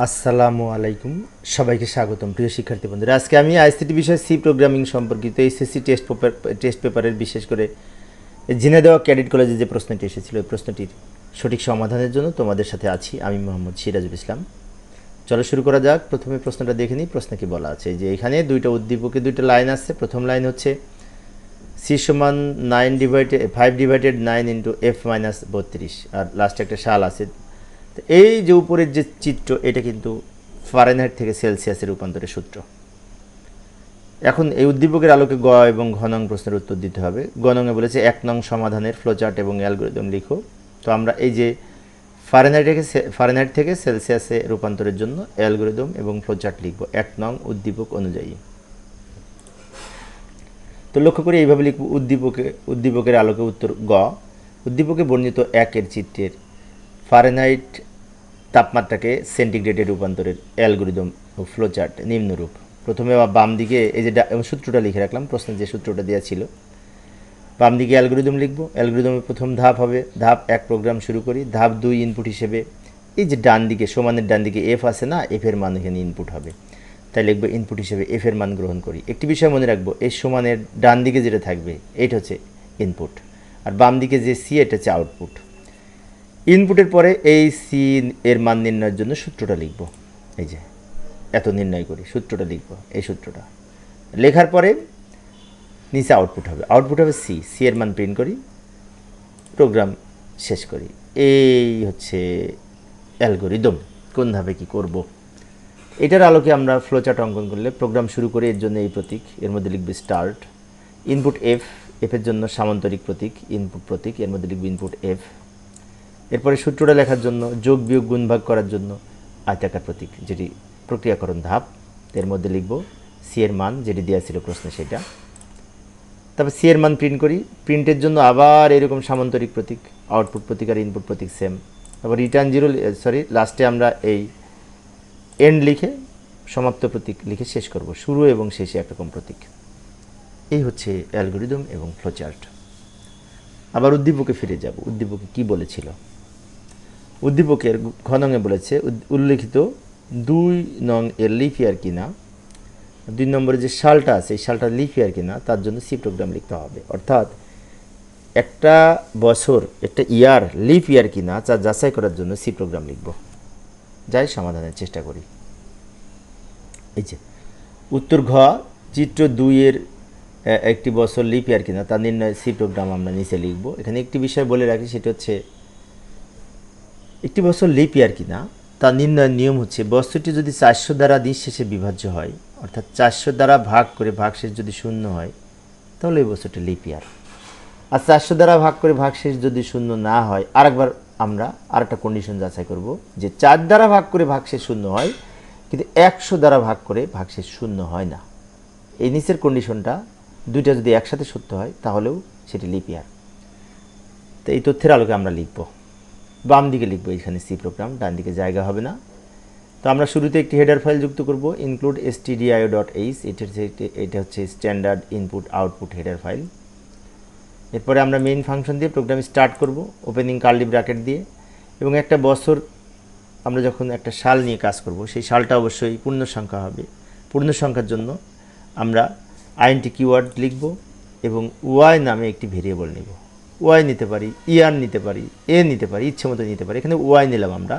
আসসালামু আলাইকুম। সবাইকে স্বাগতম। প্রিয় শিক্ষার্থী বন্ধুরা, আজকে আমি আইসিটি বিষয় সি প্রোগ্রামিং সম্পর্কিত এসএসসি টেস্ট পেপার টেস্ট পেপারের বিশেষ করে জেনে দেওয়া ক্যাডেট কলেজে যে প্রশ্নটি এসেছিল ওই প্রশ্নটির সঠিক সমাধানের জন্য তোমাদের সাথে আছি আমি মোহাম্মদ সিরাজুল ইসলাম। চলো শুরু করা যাক। প্রথমে প্রশ্নটা দেখে নিই, প্রশ্নে কি বলা আছে? যে এখানে দুইটা উদ্দীপকে দুইটা লাইন আছে। প্রথম লাইন হচ্ছে সি সমান nine divided five divided nine into F minus বত্রিশ। আর লাস্টে একটা শাল আছে। এই যে উপরের যে চিত্র, এটা কিন্তু ফারেনহাইট থেকে সেলসিয়াসের রূপান্তরের সূত্র। এখন এই উদ্দীপকের আলোকে গ এবং ঘনং প্রশ্নের উত্তর দিতে হবে। গ নংয়ে বলেছে এক নং সমাধানের ফ্লোচার্ট এবং অ্যালগোরিদম লিখো। তো আমরা এই যে ফারেনহাইট থেকে ফারেনহাইট থেকে সেলসিয়াসে রূপান্তরের জন্য অ্যালগোরিদম এবং ফ্লোচার্ট লিখব। এক নং উদ্দীপক অনুযায়ী। তো লক্ষ্য করে এইভাবে লিখব উদ্দীপকে, উদ্দীপকের আলোকে উত্তর গ। উদ্দীপকে বর্ণিত একের চিত্রের ফারেনহাইট তাপমাত্রাকে সেন্টিগ্রেডে রূপান্তরের অ্যালগোরিদম ও ফ্লোচার্ট নিম্নরূপ প্রথমে বাম দিকে এই যে সূত্রটা লিখে রাখলাম, প্রশ্নের যে সূত্রটা দেওয়া ছিল। বাম দিকে অ্যালগোরিদম লিখব অ্যালগোরিদমের প্রথম ধাপ হবে, ধাপ এক প্রোগ্রাম শুরু করি, ধাপ দুই ইনপুট হিসেবে। এই যে ডান দিকে, সমানের ডান দিকে এফ আছে না এফ এর মান এখানে ইনপুট হবে। তাই লিখব ইনপুট হিসেবে এফ এর মান গ্রহণ করি। একটি বিষয় মনে রাখব, এই সমানের ডান দিকে যেটা থাকবে এটা হচ্ছে ইনপুট আর বাম দিকে যে সি এটা হচ্ছে আউটপুট ইনপুটের পরে এই সি এর মান নির্ণয়ের জন্য সূত্রটা লিখব। এই যে, এত নির্ণয় করি, সূত্রটা লিখব, এই সূত্রটা। লেখার পরে নিচে আউটপুট হবে। আউটপুট হবে সি সি এর মান প্রিন্ট করি প্রোগ্রাম শেষ করি। এই হচ্ছে অ্যালগোরিদম কোন ধাপে কী করব। এটার আলোকে আমরা ফ্লোচার্ট অঙ্কন করলে প্রোগ্রাম শুরু করে, এর জন্য এই প্রতীক, এর মধ্যে লিখবে স্টার্ট ইনপুট এফ এফের জন্য সামান্তরিক প্রতীক ইনপুট প্রতীক, এর মধ্যে লিখবে ইনপুট এফ এরপরে সূত্রটা লেখার জন্য, যোগ বিয়োগ গুণ ভাগ করার জন্য আয়তাকার প্রতীক, যেটি প্রক্রিয়াকরণ ধাপ। এর মধ্যে লিখব সি এর মান, যেটি দেওয়া ছিল প্রশ্নে সেটা। তারপর সি এর মান প্রিন্ট করি। প্রিন্টের জন্য আবার এরকম সামান্তরিক প্রতীক আউটপুট প্রতীক আর ইনপুট প্রতীক সেম তারপর রিটার্ন জিরো সরি লাস্টে আমরা এই এন্ড লিখে সমাপ্ত প্রতীক লিখে শেষ করব, শুরু এবং শেষে একরকম প্রতীক। এই হচ্ছে অ্যালগোরিদম এবং ফ্লোচার্ট আবার উদ্দীপকে ফিরে যাব। উদ্দীপকে কি বলেছিল? উদ্দীপকের ঘনঙে বলেছে উল্লেখিত দুই নং এর লিফ ইয়ার কিনা দুই নম্বরে যে শালটা আছে, এই সালটা লিফ ইয়ার কিনা তার জন্য সি প্রোগ্রাম লিখতে হবে। অর্থাৎ একটা বছর, একটা ইয়ার লিফ ইয়ার কিনা তা যাচাই করার জন্য সি প্রোগ্রাম লিখব। যাই, সমাধানের চেষ্টা করি। এই যে, উত্তর ঘ, চিত্র দুইয়ের একটি বছর লিপ ইয়ার কিনা তার নির্ণয় সি প্রোগ্রাম আমরা নিচে লিখব। এখানে একটি বিষয় বলে রাখি, সেটা হচ্ছে একটি বছর লিপ ইয়ার কিনা, তার নির্ণয়ের নিয়ম হচ্ছে বস্তুটি যদি চারশো দ্বারা দিন শেষে বিভাজ্য হয়, অর্থাৎ চারশো দ্বারা ভাগ করে ভাগশেষ যদি শূন্য হয়, তাহলে এই বছরটি লিপ ইয়ার আর চারশো দ্বারা ভাগ করে ভাগশেষ যদি শূন্য না হয়, আরেকবার আমরা আরেকটা কন্ডিশন যাচাই করব যে চার দ্বারা ভাগ করে ভাগশেষ শূন্য হয়, কিন্তু একশো দ্বারা ভাগ করে ভাগশেষ শূন্য হয় না। এই নিচের কন্ডিশনটা দুইটা যদি একসাথে সত্য হয়, তাহলেও সেটি লিপ ইয়ার তো এই তথ্যের আলোকে আমরা লিখব। বাম দিকে লিখব এখানে সি প্রোগ্রাম ডান দিকে জায়গা হবে না। তো আমরা শুরুতে একটি হেডার ফাইল যুক্ত করব include S TDIO dot H এটা হচ্ছে এটা হচ্ছে standard input output header file এরপরে আমরা মেইন ফাংশন দিয়ে প্রোগ্রাম স্টার্ট করব ওপেনিং কার্লি ব্র্যাকেট দিয়ে। এবং একটা বছর আমরা যখন একটা সাল নিয়ে কাজ করব, সেই সালটা অবশ্যই পূর্ণ সংখ্যা হবে। পূর্ণ সংখ্যার জন্য আমরা আইনটি কিওয়ার্ড লিখব এবং ওয়াই নামে একটি ভেরিয়েবল নেব। ওয়াই নিতে পারি ইয়ার নিতে পারি এ নিতে পারি, ইচ্ছে মতো নিতে পারি, এখানে ওয়াই নিলাম আমরা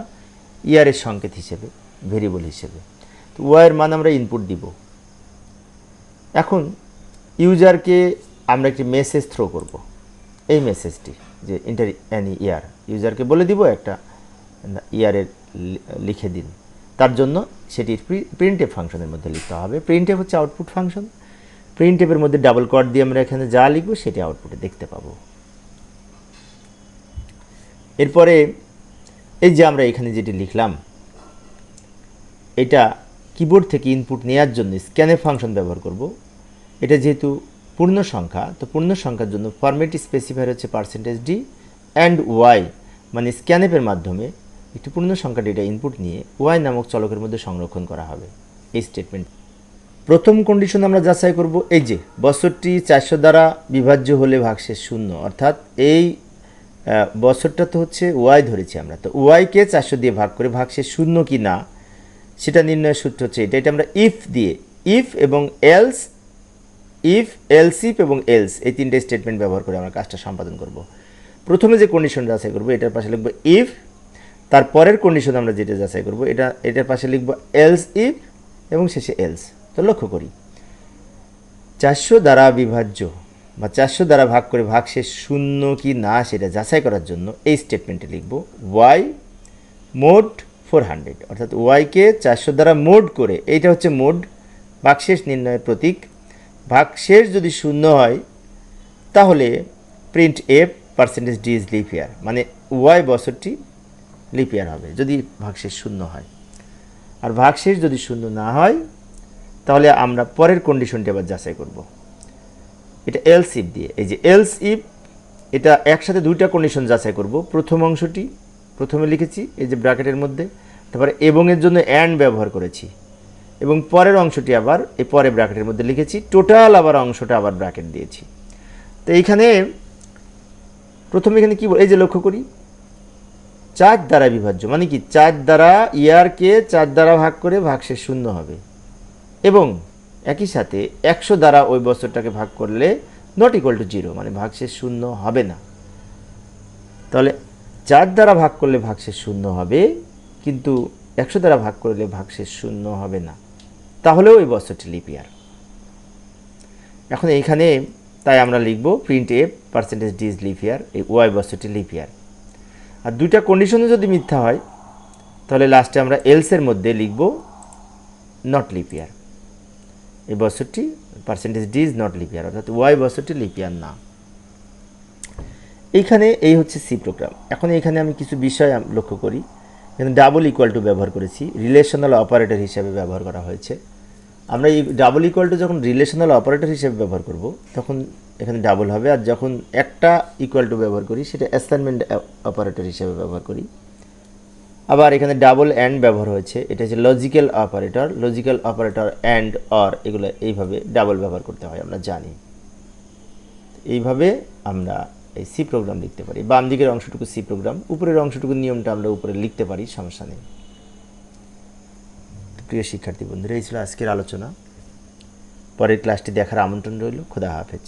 ইয়ারের সংকেত হিসেবে, ভেরিয়েবল হিসেবে। তো ওয়াইয়ের মান আমরা ইনপুট দিব। এখন ইউজারকে আমরা একটি মেসেজ থ্রো করব। এই মেসেজটি যে ইন্টার অ্যানি ইয়ার ইউজারকে বলে দিব একটা ইয়ারের লিখে দিন। তার জন্য সেটির প্রিন্টেপ ফাংশনের মধ্যে লিখতে হবে। প্রিন্টেপ হচ্ছে আউটপুট ফাংশন। প্রিন্টেপের মধ্যে ডাবল কট দিয়ে আমরা এখানে যা লিখব, সেটি আউটপুটে দেখতে পাবো। এরপরে এই যে আমরা এখানে যেটি লিখলাম, এটা কিবোর্ড থেকে ইনপুট নেওয়ার জন্য স্ক্যানের ফাংশন ব্যবহার করব। এটা যেহেতু পূর্ণ সংখ্যা, তো পূর্ণ সংখ্যার জন্য ফরম্যাট স্পেসিফায়ার হচ্ছে পার্সেন্টেজ ডি অ্যান্ড ওয়াই মানে স্ক্যানেপের মাধ্যমে একটি পূর্ণ সংখ্যা ডেটা ইনপুট নিয়ে ওয়াই নামক চলকের মধ্যে সংরক্ষণ করা হবে। এই স্টেটমেন্ট প্রথম কন্ডিশন আমরা যাচাই করব, এই যে, বছরটি চারশো দ্বারা বিভাজ্য হলে ভাগশেষ শূন্য, অর্থাৎ এই বছরটা তো হচ্ছে ওয়াই ধরেছি আমরা। তো ওয়াইকে চারশো দিয়ে ভাগ করে ভাগশেষ শূন্য কি না, সেটা নির্ণয়ের সূত্র হচ্ছে এটা। এটা আমরা ইফ দিয়ে ইফ এবং এলস ইফ এলস ইফ এবং এলস এই তিনটে স্টেটমেন্ট ব্যবহার করে আমরা কাজটা সম্পাদন করব। প্রথমে যে কন্ডিশন যাচাই করব, এটার পাশে লিখব ইফ তারপরের কন্ডিশন আমরা যেটা যাচাই করব, এটা, এটার পাশে লিখব এলস ইফ এবং শেষে এলস তো লক্ষ্য করি, চারশো দ্বারা বিভাজ্য বা চারশো দ্বারা ভাগ করে ভাগশেষ শূন্য কি না সেটা যাচাই করার জন্য এই স্টেটমেন্টে লিখব ওয়াই মোড ফোর হান্ড্রেড অর্থাৎ ওয়াইকে চারশো দ্বারা মোড করে, এইটা হচ্ছে মোড ভাগশেষ নির্ণয়ের প্রতীক। ভাগশেষ যদি শূন্য হয়, তাহলে print F percentage D is leap year মানে ওয়াই বছরটি লিপিয়ার হবে, যদি ভাগশেষ শূন্য হয়। আর ভাগশেষ যদি শূন্য না হয়, তাহলে আমরা পরের কন্ডিশনটি আবার যাচাই করব। এটা এলস ইফ দিয়ে। এই যে এলস ইফ এটা একসাথে দুইটা কন্ডিশন যাচাই করব। প্রথম অংশটি, প্রথমে লিখেছি, এই যে ব্র্যাকেটের মধ্যে। তারপরে এবং এর জন্য অ্যান্ড ব্যবহার করেছি। এবং পরের অংশটি আবার, এই পরে ব্র্যাকেটের মধ্যে লিখেছি। টোটাল আবার অংশটা আবার ব্র্যাকেট দিয়েছি। তো এইখানে প্রথমে এখানে কি এই যে লক্ষ্য করি। চার দ্বারা বিভাজ্য মানে কি? চার দ্বারা ইয়ারকে চার দ্বারা ভাগ করে ভাগশেষ শূন্য হবে। এবং একই সাথে একশো দ্বারা ওই বছরটাকে ভাগ করলে নট ইকুয়াল টু জিরো মানে ভাগশেষ শূন্য হবে না। তাহলে চার দ্বারা ভাগ করলে ভাগশেষ শূন্য হবে, কিন্তু একশো দ্বারা ভাগ করলে ভাগশেষ শূন্য হবে না। তাহলেও ওই বছরটি লিপিয়ার এখন এইখানে তাই আমরা লিখব print A percentage D is leap year এই ওয়াই বছরটি লিপিয়ার আর দুইটা কন্ডিশনে যদি মিথ্যা হয়, তাহলে লাস্টে আমরা এলসের মধ্যে লিখব নট লিপিয়ার এই বছরটি percentage D is not leap year অর্থাৎ ওয়াই বছরটি লিপিয়ার না। এইখানে এই হচ্ছে সি প্রোগ্রাম এখন এখানে আমি কিছু বিষয় লক্ষ্য করি। এখানে ডাবল ইকুয়াল টু ব্যবহার করেছি। রিলেশনাল অপারেটর হিসাবে ব্যবহার করা হয়েছে। আমরা এই ডাবল ইকুয়াল টু যখন রিলেশনাল অপারেটর হিসেবে ব্যবহার করব, তখন এখানে ডাবল হবে। আর যখন একটা ইকুয়াল টু ব্যবহার করি, সেটা অ্যাসাইনমেন্ট অপারেটর হিসেবে ব্যবহার করি। আবার এখানে ডাবল অ্যান্ড ব্যবহার হয়েছে। এটা হচ্ছে logical operator logical operator and or এগুলো এইভাবে ডাবল ব্যবহার করতে হয়, আমরা জানি। এইভাবে আমরা এই সি প্রোগ্রাম লিখতে পারি। বাম দিকের অংশটুকু সি প্রোগ্রাম উপরের অংশটুকু নিয়মটা আমরা উপরে লিখতে পারি, সমস্যা নেই। প্রিয় শিক্ষার্থী বন্ধুরা, এই ছিল আজকের আলোচনা। পরের ক্লাসটি দেখার আমন্ত্রণ রইল। খোদা হাফেজ।